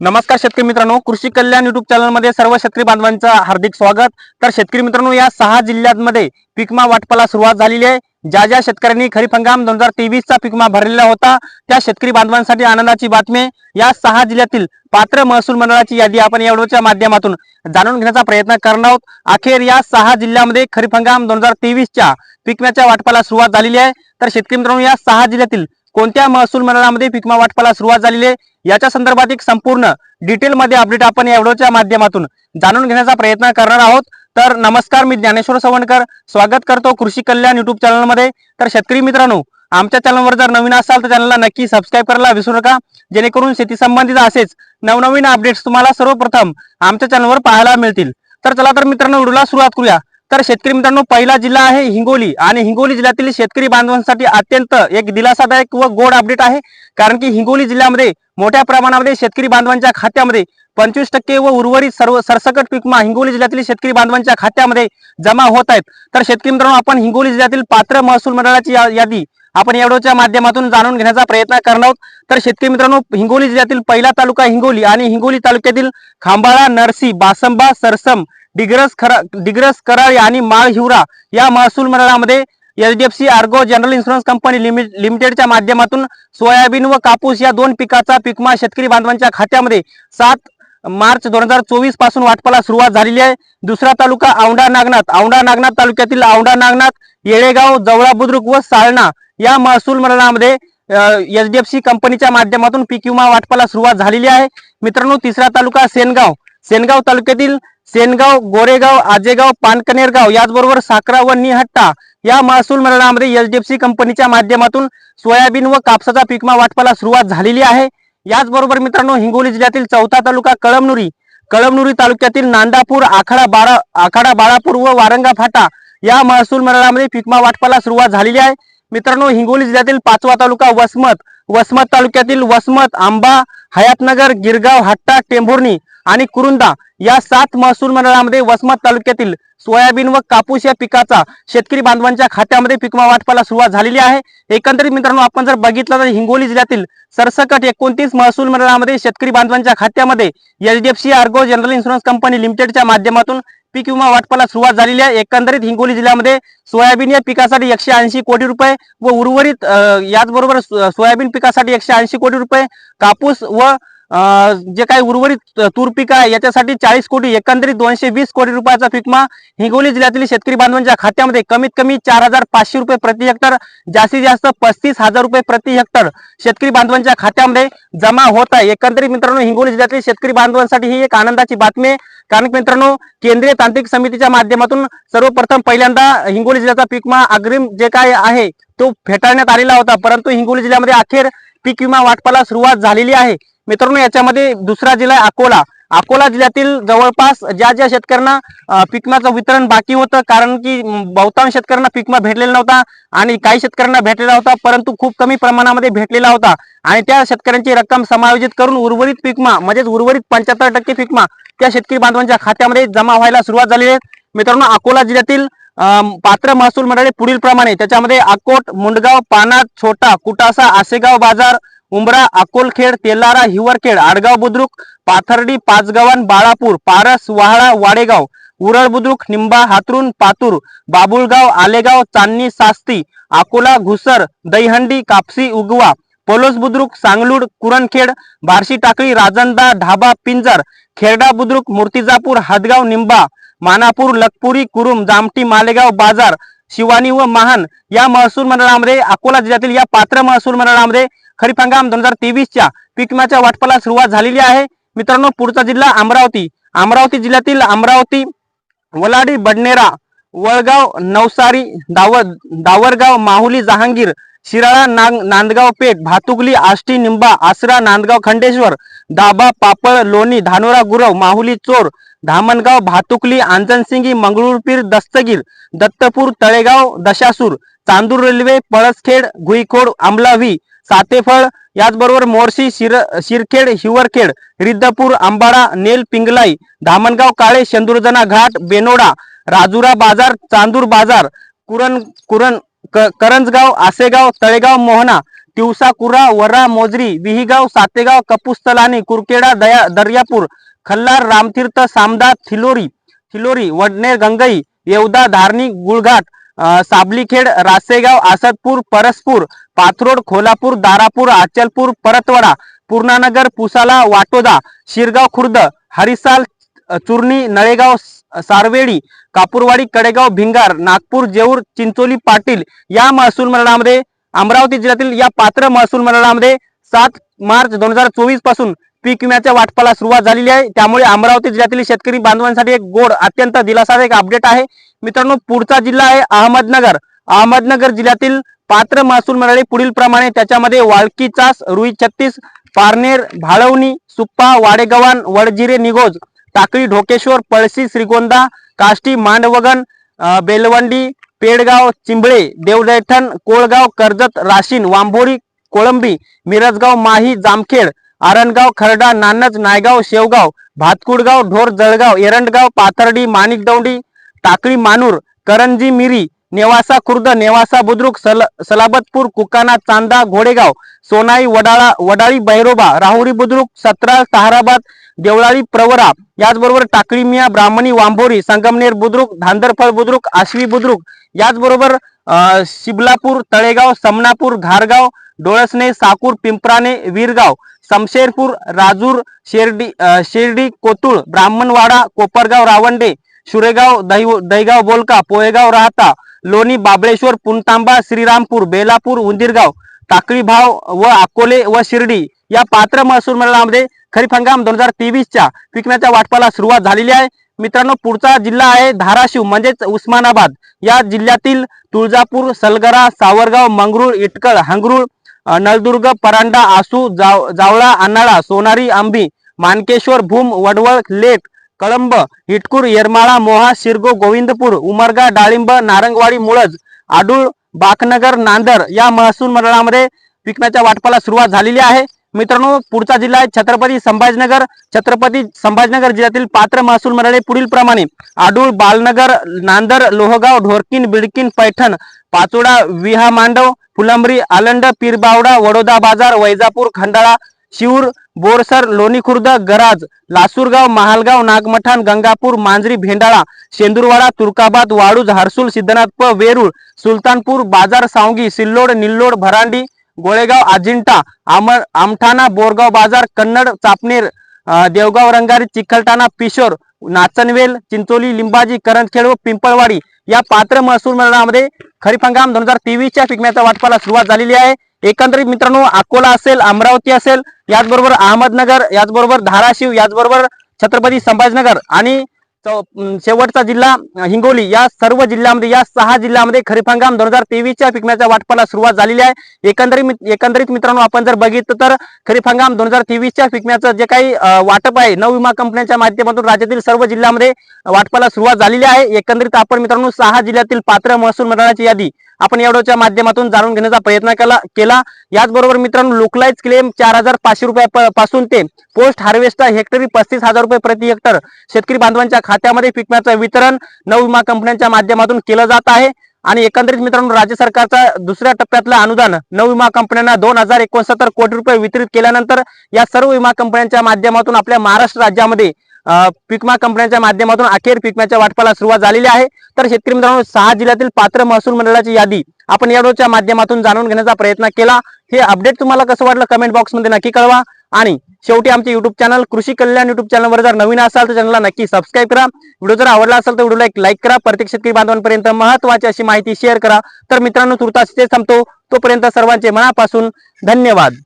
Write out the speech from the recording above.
नमस्कार शेतकरी मित्रांनो कृषी कल्याण युट्यूब चॅनलमध्ये सर्व शेतकरी बांधवांचं हार्दिक स्वागत. तर शेतकरी मित्रांनो या सहा जिल्ह्यांमध्ये पिकमा वाटपाला सुरुवात झालेली आहे. ज्या ज्या शेतकऱ्यांनी खरीप हंगाम दोन हजार तेवीसचा पिकमा भरलेला होता त्या शेतकरी बांधवांसाठी आनंदाची बातमी या सहा जिल्ह्यातील पात्र महसूल मंडळाची यादी आपण या माध्यमातून जाणून घेण्याचा प्रयत्न करणार आहोत. अखेर या सहा जिल्ह्यामध्ये खरीप हंगाम दोन हजार तेवीसच्या पिकम्याच्या वाटपाला सुरुवात झालेली आहे. तर शेतकरी मित्रांनो या सहा जिल्ह्यातील कोणत्या महसूल मंडळामध्ये पिकमा वाटपाला सुरुवात झालेली आहे? याच्या संदर्भात एक संपूर्ण डिटेलमध्ये अपडेट आपण या व्हिडिओच्या माध्यमातून जाणून घेण्याचा प्रयत्न करणार आहोत. तर नमस्कार मी ज्ञानेश्वर सवणकर. स्वागत करतो कृषी कल्याण युट्यूब चॅनलमध्ये तर शेतकरी मित्रांनो आमच्या चॅनलवर जर नवीन असाल तर चॅनलला नक्की सबस्क्राईब करायला विसरू नका. जेणेकरून शेती संबंधित असेच नवनवीन अपडेट्स तुम्हाला सर्वप्रथम आमच्या चॅनलवर पाहायला मिळतील. तर चला तर मित्रांनो व्हिडिओला सुरुवात करूया. तर शेतकरी मित्रांनो पहिला जिल्हा आहे हिंगोली. आणि हिंगोली जिल्ह्यातील शेतकरी बांधवांसाठी अत्यंत एक दिलासादायक व गोड अपडेट आहे. कारण की हिंगोली जिल्ह्यामध्ये मोठ्या प्रमाणामध्ये शेतकरी बांधवांच्या खात्यामध्ये पंचवीस टक्के व उर्वरित सर्व सरसकट पीकमा हिंगोली जिल्ह्यातील शेतकरी बांधवांच्या खात्यामध्ये जमा होत आहेत. तर शेतकरी मित्रांनो आपण हिंगोली जिल्ह्यातील पात्र महसूल मंडळाची या- यादी आपण या माध्यमातून जाणून घेण्याचा प्रयत्न करणार आहोत. तर शेतकरी मित्रांनो हिंगोली जिल्ह्यातील पहिला तालुका हिंगोली आणि हिंगोली तालुक्यातील खांबाळा नरसी बासंबा सरसम डिग्रस खरा डिग्रस कराळी आणि माळ हिवरा या महसूल मंडळामध्ये HDFC Ergo general insurance company limit लिमिटेडच्या माध्यमातून सोयाबीन व कापूस या दोन पिकाचा पिकमा शेतकरी बांधवांच्या खात्यामध्ये सात मार्च दोन हजार चोवीसपासून वाटपाला सुरुवात झालेली आहे. दुसरा तालुका औंढा नागनाथ. औंढा नागनाथ तालुक्यातील औंढा नागनाथ येळेगाव जवळा बुद्रुक व साळणा या महसूल मंडळामध्ये एचडीएफसी कंपनीच्या माध्यमातून पीक विमा वाटपाला सुरुवात झालेली आहे. मित्रांनो तिसरा तालुका सेनगाव. सेनगाव तालुक्यातील सेनगाव गोरेगाव आजेगाव पानकनेरगाव याचबरोबर साकरा व निहट्टा या महसूल मंडळामध्ये एचडीएफसी कंपनीच्या माध्यमातून सोयाबीन व कापसाचा पिकमा वाटपाला सुरुवात झालेली आहे. याचबरोबर मित्रांनो हिंगोली जिल्ह्यातील चौथा तालुका कळमनुरी कळमनुरी तालुक्यातील नांदापूर आखाडा बाळा आखाडा बाळापूर व वारंगा फाटा या महसूल मंडळामध्ये पिकमा वाटपाला सुरुवात झालेली आहे. मित्रांनो हिंगोली जिल्ह्यातील पाचवा तालुका वसमत. वसमत तालुक्यातील वसमत आंबा हयातनगर गिरगाव हट्टा टेंभुर्णी आणि कुरुंदा या सात महसूल मंडळामध्ये वसमत तालुक्यातील सोयाबीन व कापूस या पिकाचा शेतकरी बांधवांच्या खात्यामध्ये पिकमा वाटपाला सुरुवात झालेली आहे. एकंदरीत मित्रांनो आपण जर बघितलं तर हिंगोली जिल्ह्यातील सरसकट एकोणतीस महसूल मंडळामध्ये शेतकरी बांधवांच्या खात्यामध्ये HDFC Ergo general insurance company लिमिटेडच्या माध्यमातून पीक विमा वाटपाला सुरुवात झालेली आहे. एकंदरीत हिंगोली जिल्ह्यामध्ये सोयाबीन या पिकासाठी एकशे ऐंशी कोटी रुपये व उर्वरित याचबरोबर सोयाबीन पिकासाठी एकशे ऐंशी कोटी रुपये कापूस व जे काही उर्वरित तूर पीक आहे याच्यासाठी चाळीस कोटी एकंदरीत दोनशे वीस कोटी रुपयाचा पिकमा हिंगोली जिल्ह्यातील शेतकरी बांधवांच्या खात्यामध्ये. कमीत कमी चार हजार पाचशे रुपये प्रति हेक्टर जास्तीत जास्त पस्तीस हजार रुपये प्रति हेक्टर शेतकरी बांधवांच्या खात्यामध्ये जमा होत आहे. एकंदरीत मित्रांनो हिंगोली जिल्ह्यातील शेतकरी बांधवांसाठी ही एक आनंदाची बातमी आहे. कारण मित्रांनो केंद्रीय तांत्रिक समितीच्या माध्यमातून सर्वप्रथम पहिल्यांदा हिंगोली जिल्ह्याचा पीकमा अग्रिम जे काय आहे तो फेटाळण्यात आलेला होता. परंतु हिंगोली जिल्ह्यामध्ये अखेर पीक विमा वाटपाला सुरुवात झालेली आहे. मित्रांनो याच्यामध्ये दुसरा जिल्हा आहे अकोला. अकोला जिल्ह्यातील जवळपास ज्या ज्या शेतकऱ्यांना पिकमाचं वितरण बाकी होतं कारण की बहुतांश शेतकऱ्यांना पिकमा भेटलेला नव्हता आणि काही शेतकऱ्यांना भेटलेला होता परंतु खूप कमी प्रमाणामध्ये भेटलेला होता. आणि त्या शेतकऱ्यांची रक्कम समायोजित करून उर्वरित पिकमा म्हणजेच उर्वरित पंच्याहत्तर टक्के पिकमा त्या शेतकरी बांधवांच्या खात्यामध्ये जमा व्हायला सुरुवात झाली आहे. मित्रांनो अकोला जिल्ह्यातील पात्र महसूल मंडळे पुढील प्रमाणे त्याच्यामध्ये अकोट मुंडगाव पानात छोटा कुटासा आसेगाव बाजार उंबरा अकोलखेड तेलारा हिवरखेड आडगाव बुद्रुक पाथर्डी पाचगव्हाण बाळापूर पारस वाहळा वाडेगाव उरळ बुद्रुक निंबा हातरून पातूर बाबुळगाव आलेगाव चांदणी सास्ती अकोला घुसर दहीहंडी कापसी उगवा पोलोस बुद्रुक सांगलूड कुरणखेड बार्शी टाकळी राजंदा ढाबा पिंजर खेरडा बुद्रुक मूर्तिजापूर हदगाव निंबा मानापूर लखपुरी कुरुम जामटी मालेगाव बाजार शिवानी व महान या महसूल मंडळामध्ये अकोला जिल्ह्यातील या पात्र महसूल मंडळामध्ये खरीप हंगाम दोन हजार तेवीसच्या पिकम्याच्या वाटपाला सुरुवात झालेली आहे. मित्रांनो पुढचा जिल्हा अमरावती. अमरावती जिल्ह्यातील अमरावती वलाडी बडनेरा वळगाव नवसारी दावर दावरगाव माहुली जहांगीर शिराळा नांग नांदगाव पेठ भातुकली आष्टी निंबा आसरा नांदगाव खंडेश्वर दाबा पापळ लोणी धानोरा गुरव माहुली चोर धामणगाव भातुकली आंजनसिंगी मंगळूरपीर दस्तगीर दत्तपूर तळेगाव दशासूर चांदूर रेल्वे पळसखेड गुईखोड आंबलावी सातेफळ याचबरोबर मोर्शी शिर शिरखेड हिवरखेड रिद्धपूर आंबाडा नेल पिंगलाई धामणगाव काळे शेंदुरजना घाट बेनोडा राजुरा बाजार चांदूर बाजार कुरण कुरण करंजगाव आसेगाव तळेगाव मोहना तिवसा कुरा वरा मोजरी विहीगाव सातेगाव कपुस्तलानी कुरकेडा दया दर्यापूर खल्लार रामतीर्थ सामदा थिलोरी थिलोरी वडनेर गंगई येवदा धारणी गुळघाट साबलीखेड रासेगाव आसदपूर परसपूर पाथरोड खोलापूर दारापूर आचलपूर परतवाडा पूर्णानगर पुसाला वाटोदा शिरगाव खुर्द हरिसाल चुर्णी नळेगाव सारवेडी कापूरवाडी कडेगाव भिंगार नागपूर जेऊर चिंचोली पाटील या महसूल मंडळामध्ये अमरावती जिल्ह्यातील या पात्र महसूल मंडळामध्ये सात मार्च दोन हजार चोवीसपासून पीक विम्याच्या वाटपाला सुरुवात झालेली आहे. त्यामुळे अमरावती जिल्ह्यातील शेतकरी बांधवांसाठी एक गोड अत्यंत दिलासादायक अपडेट आहे. मित्रांनो पुढचा जिल्हा आहे अहमदनगर. अहमदनगर जिल्ह्यातील पात्र महसूल मंडळी पुढील प्रमाणे त्याच्यामध्ये वाळकी चास रुई छत्तीस पारनेर भाळवणी सुप्पा वाडेगव्हाण वडजिरे निगोज टाकळी ढोकेश्वर पळशी श्रीगोंदा काष्टी मांडवगण बेलवंडी पेडगाव चिंबळे देवदैठण कोळगाव कर्जत राशीन वांभोरी कोळंबी मिरजगाव माही जामखेड आरणगाव खरडा नानज नायगाव शेवगाव भातकुडगाव ढोर जळगाव एरंडगाव पाथर्डी माणिकदौंडी टाकळी मानूर करंजी मिरी नेवासा खुर्द नेवासा बुद्रुक सल सलाबतपूर कुकाना चांदा घोडेगाव सोनाई वडाळा वडाळी बैरोबा राहुरी बुद्रुक सतरा ताहराबाद देवळाळी प्रवरा याचबरोबर टाकळी मिया ब्राह्मणी वांभोरी संगमनेर बुद्रुक धांदरफळ बुद्रुक आश्वी बुद्रुक याचबरोबर शिबलापूर तळेगाव समनापूर घारगाव डोळसने साकूर पिंपराणे वीरगाव समशेरपूर राजूर शेर्डी शिर्डी कोतुळ ब्राह्मणवाडा कोपरगाव रावंडे शुरेगाव दहि दहीगाव बोलका पोहेगाव राहता लोणी बाबळेश्वर पुणतांबा श्रीरामपूर बेलापूर उंदीरगाव टाकळी भाव व अकोले व शिर्डी या पात्र महसूल मंडळामध्ये खरीप हंगाम दोन हजार तेवीसच्या पिकण्याच्या वाटपाला सुरुवात झालेली आहे. मित्रांनो पुढचा जिल्हा आहे धाराशिव म्हणजेच उस्मानाबाद. या जिल्ह्यातील तुळजापूर सलगरा सावरगाव मंगरूळ इटकळ हंगरूळ नळदुर्ग परांडा आसू जाव जावळा अन्नाळा सोनारी आंबी मानकेश्वर भूम वडवळ लेट कळंब हिटकूर येरमाळा मोहा शिरगो गोविंदपूर उमरगा डाळिंब नारंगवाडी मुळज आडूळ बाकनगर नांदर या महसूल मंडळामध्ये पिकण्याच्या वाटपाला सुरुवात झालेली आहे. मित्रांनो पुढचा जिल्हा आहे छत्रपती संभाजीनगर. छत्रपती संभाजीनगर जिल्ह्यातील पात्र महसूल मंडळे पुढील प्रमाणे आडूळ बालनगर नांदर लोहगाव ढोरकीन बिडकीन पैठण पाचोडा विहा मांडव फुलंबरी आलंड पीरबावडा वडोदा बाजार वैजापूर खंडाळा शिऊर बोरसर लोणी खुर्द गराज लासूरगाव महालगाव नागमठाण गंगापूर मांजरी भेंडाळा शेंदुरवाडा तुर्काबाद वाळूज हर्सुल सिद्धनाथप वेरूळ सुलतानपूर बाजार सावंगी सिल्लोड निल्लोड भरांडी गोळेगाव अजिंठा आम आमठाणा बोरगाव बाजार कन्नड चापनेर देवगाव रंगारी चिखलठाणा पिशोर नाचनवेल चिंचोली लिंबाजी करंजखेड व पिंपळवाडी या पात्र महसूल मंडळामध्ये खरीप हंगाम दोन हजार तेवीसच्या पिकण्याच्या वाटपाला सुरुवात झालेली आहे. एकंदरीत मित्रांनो अकोला असेल अमरावती असेल याचबरोबर अहमदनगर याचबरोबर धाराशिव याचबरोबर छत्रपती संभाजीनगर आणि शेवटचा जिल्हा हिंगोली. या सर्व जिल्ह्यामध्ये या सहा जिल्ह्यामध्ये खरीप हंगाम दोन हजार तेवीसच्या पिकण्याच्या वाटपाला सुरुवात झालेली आहे. एकंदरीत एकंदरीत मित्रांनो आपण जर बघितलं तर खरीप हंगाम दोन हजार तेवीसच्या पिकण्याचं जे काही वाटप आहे नऊ विमा कंपन्यांच्या माध्यमातून राज्यातील सर्व जिल्ह्यामध्ये वाटपाला सुरुवात झालेली आहे. एकंदरीत आपण मित्रांनो सहा जिल्ह्यातील पात्र महसूल मंडळाची यादी आपण एवढ्याच्या माध्यमातून जाणून घेण्याचा प्रयत्न केला केला. याचबरोबर मित्रांनो लोकलाईज क्लेम चार हजार पाचशे रुपया पासून ते पोस्ट हार्वेस्टर हेक्टरी पस्तीस हजार रुपये प्रति हेक्टर शेतकरी बांधवांच्या खात्यामध्ये पिकण्याचं वितरण नऊ विमा कंपन्यांच्या माध्यमातून केलं जात आहे. आणि एकंदरीत मित्रांनो राज्य सरकारचा दुसऱ्या टप्प्यातलं अनुदान नऊ विमा कंपन्यांना दोन हजार एकोणसत्तर कोटी रुपये वितरित केल्यानंतर या सर्व विमा कंपन्यांच्या माध्यमातून आपल्या महाराष्ट्र राज्यामध्ये पिकमा कंपन्यांच्या माध्यमातून अखेर पिकम्याच्या वाटपाला सुरुवात झालेली आहे. तर शेतकरी मित्रांनो सहा जिल्ह्यातील पात्र महसूल मंडळाची यादी आपण या माध्यमातून जाणून घेण्याचा प्रयत्न केला. हे अपडेट तुम्हाला कसं वाटलं कमेंट बॉक्समध्ये नक्की कळवा. आणि शेवटी आमचे युट्यूब चॅनल कृषी कल्याण युट्यूब चॅनलवर जर नवीन असाल तर चॅनलला नक्की सबस्क्राईब करा. व्हिडिओ जर आवडला असेल तर व्हिडिओला एक लाईक करा. प्रत्येक शेतकरी बांधवांपर्यंत महत्वाची अशी माहिती शेअर करा. तर मित्रांनो तुर्तास ते थांबतो. तोपर्यंत सर्वांचे मनापासून धन्यवाद.